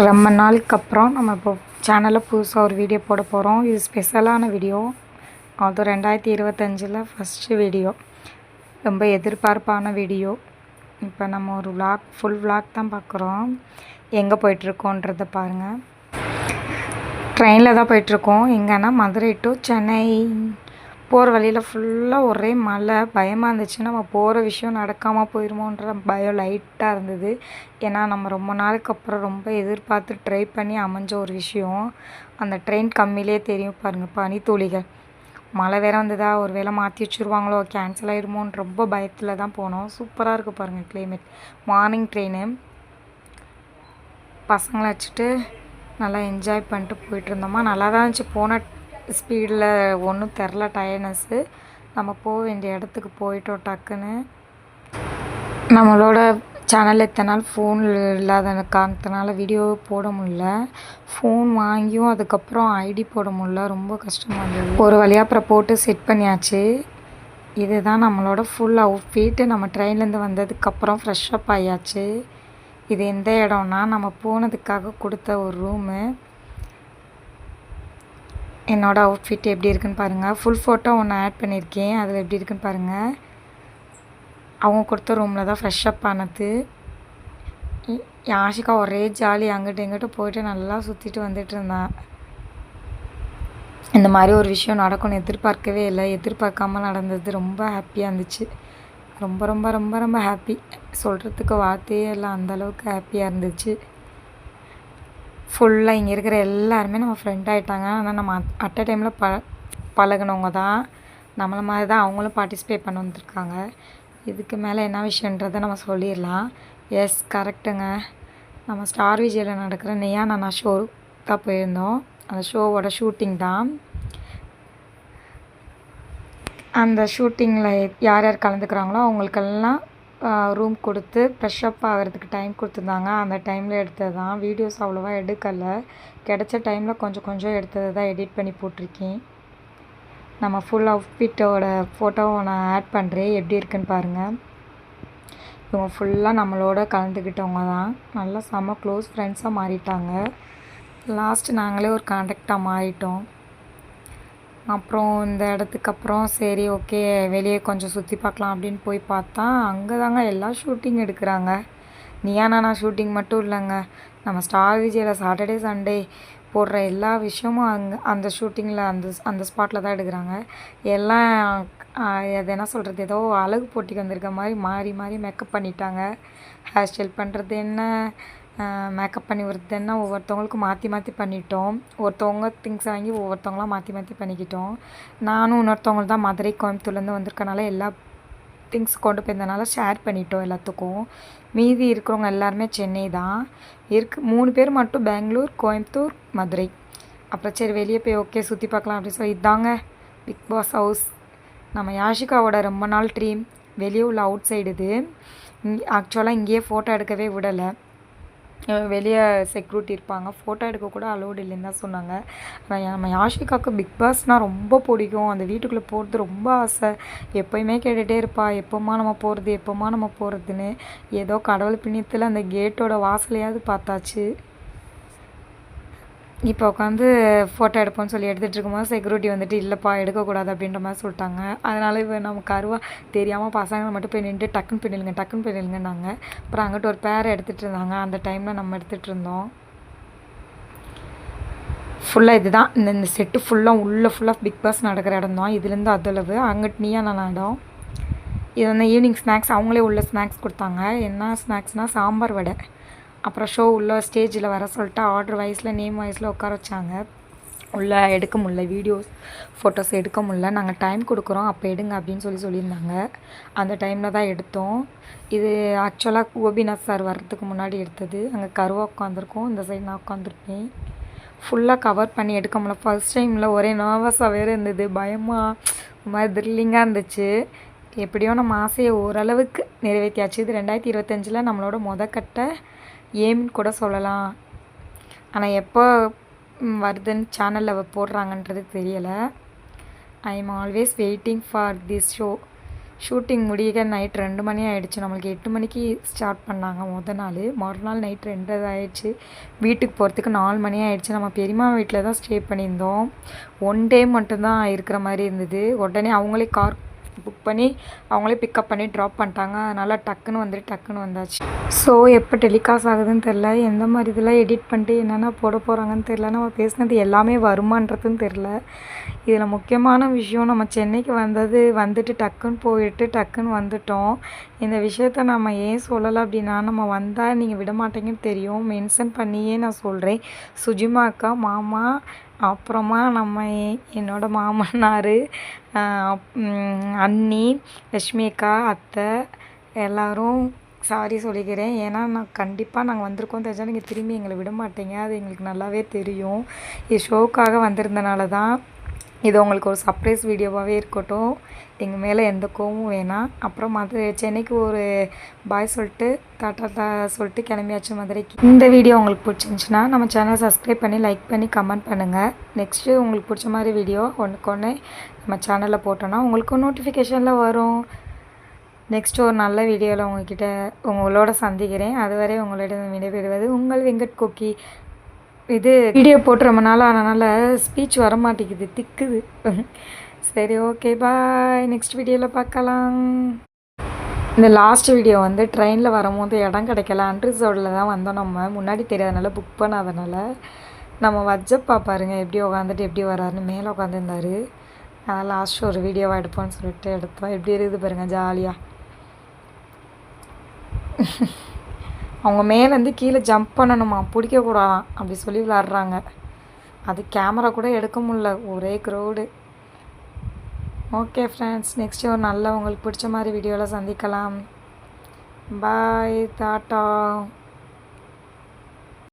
ரொம்ப நாளுக்கு அப்புறம் நம்ம இப்போ சேனலில் புதுசாக ஒரு வீடியோ போட போகிறோம் இது ஸ்பெஷலான வீடியோ அதுவும் ரெண்டாயிரத்தி இருபத்தஞ்சில் ஃபஸ்ட்டு வீடியோ ரொம்ப எதிர்பார்ப்பான வீடியோ இப்போ நம்ம ஒரு விளாக் ஃபுல் விளாக் தான் பார்க்குறோம். எங்கே போயிட்டுருக்கோன்றதை பாருங்கள் ட்ரெயினில் தான் போயிட்டுருக்கோம். எங்கன்னா மதுரை டு சென்னை. போகிற வழியில் ஃபுல்லாக ஒரே மழை. பயமாக இருந்துச்சு நம்ம போகிற விஷயம் நடக்காமல் போயிடுமோன்ற பயம் லைட்டாக இருந்தது. ஏன்னா நம்ம ரொம்ப நாளுக்கு அப்புறம் ரொம்ப எதிர்பார்த்து ட்ரை பண்ணி அமைஞ்ச ஒரு விஷயம். அந்த ட்ரெயின் கம்மியிலேயே தெரியும் பாருங்கள் பனித்துளிகள் மழை வேற வந்ததா? ஒரு வேளை மாற்றி வச்சுருவாங்களோ? கேன்சல் ஆகிடுமோன்னு ரொம்ப பயத்தில் தான் போனோம். சூப்பராக இருக்குது பாருங்கள் கிளைமேட் மார்னிங் ட்ரெயின் பசங்களை வச்சுட்டு நல்லா என்ஜாய் பண்ணிட்டு போயிட்டு இருந்தோமா? நல்லா தான் இருந்துச்சு. போன ஸ்பீடில் ஒன்றும் தெரில டயர்னஸ்ஸு நம்ம போக வேண்டிய இடத்துக்கு போயிட்டோம் டக்குன்னு. நம்மளோட சேனல் இத்தனை நாள் ஃபோன் இல்லாத காரணத்தினால வீடியோ போட முடியல. ஃபோன் வாங்கியும் அதுக்கப்புறம் ஐடி போட முடியல. ரொம்ப கஷ்டமாக இருந்தது. ஒரு வழியாக அப்புறம் போட்டு செட் பண்ணியாச்சு. இதுதான் நம்மளோட ஃபுல் அவுட்ஃபிட் நம்ம ட்ரெயின்லேருந்து வந்ததுக்கப்புறம் ஃப்ரெஷ்ஷப் ஆயாச்சு. இது எந்த இடம்னா நம்ம போனதுக்காக கொடுத்த ஒரு ரூமு என்னோடய அவுட்ஃபிட் எப்படி இருக்குன்னு பாருங்கள் ஃபுல் ஃபோட்டோ ஒன்று ஆட் பண்ணியிருக்கேன் அதில் எப்படி இருக்குன்னு பாருங்கள் அவங்க கொடுத்த ரூமில் தான் ஃப்ரெஷ்அப் ஆனது. இ- யாஷிகா ஒரே ஜாலி அங்கிட்டு எங்கிட்ட போயிட்டு நல்லா சுற்றிட்டு வந்துட்டு இருந்தான் இந்த மாதிரி ஒரு விஷயம் நடக்கும்னு எதிர்பார்க்கவே இல்லை. எதிர்பார்க்காம நடந்தது ரொம்ப ஹாப்பியாக இருந்துச்சு. ரொம்ப ரொம்ப ரொம்ப ரொம்ப ஹாப்பி சொல்கிறதுக்கு வார்த்தையே இல்லை. அந்தளவுக்கு ஹாப்பியாக இருந்துச்சு. ஃபுல்லாக இங்கே இருக்கிற எல்லாருமே நம்ம ஃப்ரெண்ட் ஆகிட்டாங்க ஆனால் நம்ம அட் அ டைமில் ப பழகுனவங்க தான். நம்மளை மாதிரி தான் அவங்களும் பார்ட்டிசிபேட் பண்ண வந்திருக்காங்க. இதுக்கு மேலே என்ன விஷயன்றதை நம்ம சொல்லிடலாம். எஸ் கரெக்டுங்க நம்ம ஸ்டார் விஜயில் நடக்கிற நெய்யா நானா ஷோ தான் போயிருந்தோம். அந்த ஷோவோட ஷூட்டிங் தான். அந்த ஷூட்டிங்கில் யார் யார் கலந்துக்கிறாங்களோ அவங்களுக்கெல்லாம் ரூம் கொடுத்து ஃப்ரெஷ்அப் ஆகிறதுக்கு டைம் கொடுத்துருந்தாங்க. அந்த டைமில் எடுத்தது தான். வீடியோஸ் அவ்வளோவா எடுக்கலை. கிடச்ச டைமில் கொஞ்சம் கொஞ்சம் எடுத்தது தான் எடிட் பண்ணி போட்டிருக்கேன். நம்ம ஃபுல் அவுட்ஃபிட்டோட ஃபோட்டோவை நான் ஆட் பண்ணுறேன் எப்படி இருக்குன்னு பாருங்கள் இவங்க ஃபுல்லாக நம்மளோட கலந்துக்கிட்டவங்க தான். நல்லா செம்ம க்ளோஸ் ஃப்ரெண்ட்ஸாக மாறிட்டாங்க. லாஸ்ட் நாங்களே ஒரு கான்டாக்டாக மாறிட்டோம். அப்புறம் இந்த இடத்துக்கு அப்புறம் சரி ஓகே வெளியே கொஞ்சம் சுற்றி பார்க்கலாம் அப்படின்னு போய் பார்த்தா அங்கே தாங்க எல்லாம் ஷூட்டிங் எடுக்கிறாங்க. நீயா நானா ஷூட்டிங் மட்டும் இல்லைங்க. நம்ம ஸ்டார் விஜயில் சாட்டர்டே சண்டே போடுற எல்லா விஷயமும் அங்கே அந்த ஷூட்டிங்கில் அந்த அந்த ஸ்பாட்டில் தான் எடுக்கிறாங்க. எல்லாம் அது என்ன சொல்கிறது ஏதோ அழகு போட்டிக்கு வந்திருக்க மாதிரி மாறி மாறி மேக்கப் பண்ணிட்டாங்க. ஹேர் ஸ்டைல் பண்ணுறது என்ன? மேக்கப் பண்ணி விடுறதுன்னா ஒவ்வொருத்தவங்களுக்கும் மாற்றி மாற்றி பண்ணிட்டோம். ஒருத்தவங்க திங்ஸ் வாங்கி ஒவ்வொருத்தவங்களாம் மாற்றி மாற்றி பண்ணிக்கிட்டோம். நானும் இன்னொருத்தவங்க தான் மதுரை கோயம்புத்தூர்லேருந்து வந்திருக்கனால எல்லா திங்ஸ் கொண்டு போயிருந்தனால ஷேர் பண்ணிட்டோம் எல்லாத்துக்கும். மீதி இருக்கிறவங்க எல்லாருமே சென்னை தான். இருக்கு மூணு பேர் மட்டும் பெங்களூர் கோயம்புத்தூர் மதுரை. அப்புறம் சரி வெளியே போய் ஓகே சுற்றி பார்க்கலாம் அப்படின்னு சொல்லி இதாங்க பிக் பாஸ் ஹவுஸ் நம்ம யாஷிகாவோட ரொம்ப நாள் ட்ரீம் வெளியே உள்ள அவுட் சைடு இது. இங்கே ஆக்சுவலாக இங்கேயே ஃபோட்டோ எடுக்கவே விடலை. வெளியே செக்யூரிட்டி இருப்பாங்க. ஃபோட்டோ எடுக்க கூட அலோடு இல்லைன்னு தான் சொன்னாங்க. நம்ம யாஷிகாவுக்கு பிக் பாஸ்னால் ரொம்ப பிடிக்கும். அந்த வீட்டுக்குள்ளே போகிறது ரொம்ப ஆசை. எப்போயுமே கேட்டுகிட்டே இருப்பா. எப்போம்மா நம்ம போகிறது எப்போம்மா நம்ம போகிறதுன்னு ஏதோ கடவுள் பிணியத்தில் அந்த கேட்டோட வாசலையாவது பார்த்தாச்சு. இப்போ உட்காந்து ஃபோட்டோ எடுப்போம்னு சொல்லி எடுத்துகிட்டு இருக்கும்போது செக்யூரிட்டி வந்துட்டு இல்லைப்பா எடுக்கக்கூடாது அப்படின்ற மாதிரி சொல்லிட்டாங்க. அதனால் இப்போ நம்ம கருவா தெரியாமல் பசங்களை மட்டும் போய் நின்று டக்குன்னு பண்ணிடுங்க டக்குன்னு பண்ணிடுங்கன்னாங்க அப்புறம் அங்கிட்டு ஒரு பேர் எடுத்துகிட்டு இருந்தாங்க. அந்த டைமில் நம்ம எடுத்துகிட்டு இருந்தோம். ஃபுல்லாக இதுதான். இந்த இந்த செட்டு ஃபுல்லாக உள்ளே ஃபுல்லாக பிக் பாஸ் நடக்கிற இடம் தான். இதுலேருந்து அதளவு அங்கிட்டு நீயா நான் இடம்? இது வந்து ஈவினிங் ஸ்நாக்ஸ் அவங்களே உள்ள ஸ்நாக்ஸ் கொடுத்தாங்க. என்ன ஸ்நாக்ஸ்னால் சாம்பார் வடை. அப்புறம் ஷோ உள்ள ஸ்டேஜில் வர சொல்லிட்டு ஆர்டர் வைஸில் நேம் வைஸில் உட்கார வச்சாங்க. உள்ளே எடுக்க முடில வீடியோஸ் ஃபோட்டோஸ் எடுக்க முடில நாங்கள் டைம் கொடுக்குறோம் அப்போ எடுங்க அப்படின்னு சொல்லி சொல்லியிருந்தாங்க. அந்த டைமில் தான் எடுத்தோம். இது ஆக்சுவலாக கோபிநாத் சார் வர்றதுக்கு முன்னாடி எடுத்தது. அங்கே கருவா உட்காந்துருக்கோம் இந்த சைடு நான் உட்காந்துருப்பேன். ஃபுல்லாக கவர் பண்ணி எடுக்க முடில ஃபர்ஸ்ட் டைமில் ஒரே நர்வஸாக வேறு இருந்தது. பயமாக ஒரு மாதிரி த்ரில்லிங்காக இருந்துச்சு. எப்படியோ நம்ம ஆசையை ஓரளவுக்கு நிறைவேற்றியாச்சு இது ரெண்டாயிரத்தி இருபத்தஞ்சில் நம்மளோட முதக்கட்ட ஏம்னு கூட சொல்லலாம். ஆனால் எப்போ வருதுன்னு சேனலில் போடுறாங்கன்றது தெரியலை. I am always waiting for this show shooting முடிய நைட் ரெண்டு மணி ஆகிடுச்சு நம்மளுக்கு எட்டு மணிக்கு ஸ்டார்ட் பண்ணாங்க முத நாள். மறுநாள் நைட் ரெண்டு ஆகிடுச்சு வீட்டுக்கு போகிறதுக்கு நாலு மணி ஆகிடுச்சு நம்ம பெரியம்மா வீட்டில் தான் ஸ்டே பண்ணியிருந்தோம். ஒன் டே மட்டும்தான் இருக்கிற மாதிரி இருந்தது. உடனே அவங்களே கார் புக் பண்ணி அவங்களே பிக்கப் பண்ணி ட்ராப் பண்ணிட்டாங்க. அதனால் டக்குன்னு வந்துட்டு டக்குன்னு வந்தாச்சு. ஸோ எப்போ டெலிகாஸ்ட் ஆகுதுன்னு தெரில எந்த மாதிரி இதெல்லாம் எடிட் பண்ணிட்டு என்னென்ன போட போகிறாங்கன்னு தெரில நம்ம பேசினது எல்லாமே வருமானதுன்னு தெரில இதில் முக்கியமான விஷயம் நம்ம சென்னைக்கு வந்தது வந்துட்டு டக்குன்னு போயிட்டு டக்குன்னு வந்துட்டோம். இந்த விஷயத்த நம்ம ஏன் சொல்லலை அப்படின்னா நம்ம வந்தால் நீங்கள் விடமாட்டீங்கன்னு தெரியும். மென்ஷன் பண்ணியே நான் சொல்கிறேன் சுஜிமா அக்கா மாமா அப்புறமா நம்ம என்னோட மாமனார் அண்ணி லக்ஷ்மி அக்கா அத்தை எல்லோரும் சாரி சொல்லிக்கிறேன். ஏன்னா நான் கண்டிப்பாக நாங்கள் வந்திருக்கோம் தெரிஞ்சால் நீங்கள் திரும்பி எங்களை விட மாட்டீங்க அது எங்களுக்கு நல்லாவே தெரியும். இது ஷோக்காக வந்திருந்தனால தான் இது உங்களுக்கு ஒரு சர்ப்ரைஸ் வீடியோவாகவே இருக்கட்டும். எங்கள் மேலே எந்த கோவமும் வேணாம் அப்புறம் மதுரை சென்னைக்கு ஒரு பாய் சொல்லிட்டு டாட்டா தா சொல்லிட்டு கிளம்பியாச்சு மதுரைக்கு. இந்த வீடியோ உங்களுக்கு பிடிச்சிருந்துச்சுன்னா நம்ம சேனலை சப்ஸ்கிரைப் பண்ணி லைக் பண்ணி கமெண்ட் பண்ணுங்கள் நெக்ஸ்ட்டு உங்களுக்கு பிடிச்ச மாதிரி வீடியோ ஒன்றுக்கு ஒன்று நம்ம சேனலில் போட்டோன்னா உங்களுக்கும் நோட்டிஃபிகேஷனில் வரும். நெக்ஸ்ட் ஒரு நல்ல வீடியோவில் உங்ககிட்ட உங்களோட சந்திக்கிறேன். அதுவரை உங்களிடம் விடைபெறுவது உங்கள் வெங்கட் கோக்கி. இது வீடியோ போட்டு ரொம்ப நாள் ஆனனால ஸ்பீச் வர மாட்டேங்குது திக்குது. சரி ஓகே பாய் நெக்ஸ்ட் வீடியோவில் பார்க்கலாம். இந்த லாஸ்ட் வீடியோ வந்து ட்ரெயினில் வரும்போது இடம் கிடைக்கல. அன்ரிசர்வ்டில் தான் வந்தோம் நம்ம. முன்னாடி தெரியாதனால புக் பண்ணாதனால. நம்ம வஜ்ஜப்பா பாருங்கள் எப்படி உட்காந்துட்டு எப்படி வராருன்னு மேலே உட்காந்துருந்தாரு அதனால் லாஸ்ட் ஒரு வீடியோவாக எடுப்போம்னு சொல்லிட்டு எடுத்தோம். எப்படி இருக்குது பாருங்கள் ஜாலியாக அவங்க மேலேருந்து கீழே ஜம்ப் பண்ணணுமா? பிடிக்கக்கூடாதான். அப்படி சொல்லி விளாட்றாங்க. அது கேமரா கூட எடுக்க முடில ஒரே க்ரௌடு ஓகே ஃப்ரெண்ட்ஸ் நெக்ஸ்ட் ஒரு நல்ல உங்களுக்கு பிடிச்ச மாதிரி வீடியோவில் சந்திக்கலாம். பாய் டாட்டா